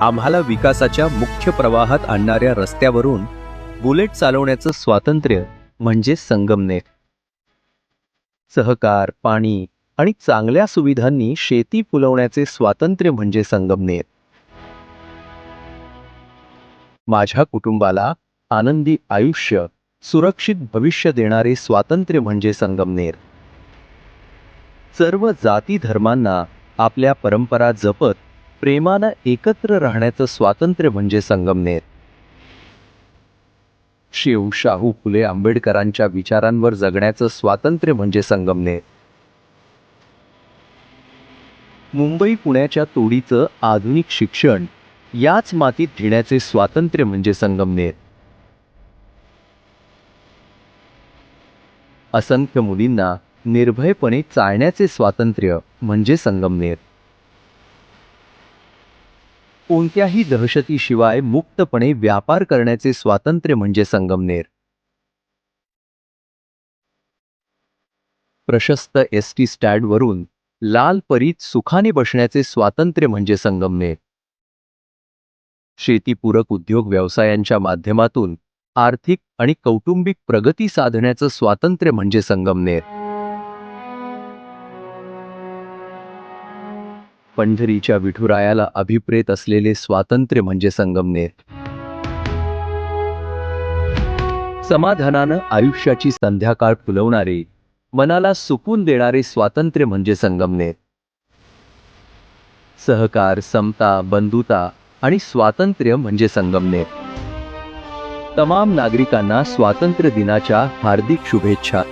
आम्हाला विकासाच्या मुख्य प्रवाहात आणणाऱ्या रस्त्यावरून बुलेट चालवण्याचं स्वातंत्र्य म्हणजे संगमनेर. सहकार पाणी आणि चांगल्या सुविधांनी शेती फुलवण्याचे स्वातंत्र्य म्हणजे संगमनेर. माझ्या कुटुंबाला आनंदी आयुष्य सुरक्षित भविष्य देणारे स्वातंत्र्य म्हणजे संगमनेर. सर्व जाती धर्मांना आपल्या परंपरा जपत प्रेमानं एकत्र राहण्याचं स्वातंत्र्य म्हणजे संगमनेर. शिव शाहू फुले आंबेडकरांच्या विचारांवर जगण्याचं स्वातंत्र्य म्हणजे संगमनेर. मुंबई पुण्याच्या तोडीचं आधुनिक शिक्षण याच मातीत घेण्याचे स्वातंत्र्य म्हणजे संगमनेर. असंख्य मुलींना निर्भयपणे चालण्याचे स्वातंत्र्य म्हणजे संगमनेर. कोणत्याही दहशतीशिवाय मुक्तपणे व्यापार करण्याचे स्वातंत्र्य म्हणजे संगमनेर. प्रशस्त एस टी स्टँडवरून लाल परीत सुखाने बसण्याचे स्वातंत्र्य म्हणजे संगमनेर. शेतीपूरक उद्योग व्यवसायांच्या माध्यमातून आर्थिक आणि कौटुंबिक प्रगती साधण्याचं स्वातंत्र्य म्हणजे संगमनेर. पंढरीच्या विठुरायाला अभिप्रेत असलेले स्वातंत्र्य म्हणजे संगमनेर. समाधानानं आयुष्याची संध्याकाळ फुलवणारे मनाला सुकून देणारे स्वातंत्र्य म्हणजे संगमनेर. सहकार समता बंधुता आणि स्वातंत्र्य म्हणजे संगमनेर. तमाम नागरिकांना स्वातंत्र्य दिनाच्या हार्दिक शुभेच्छा.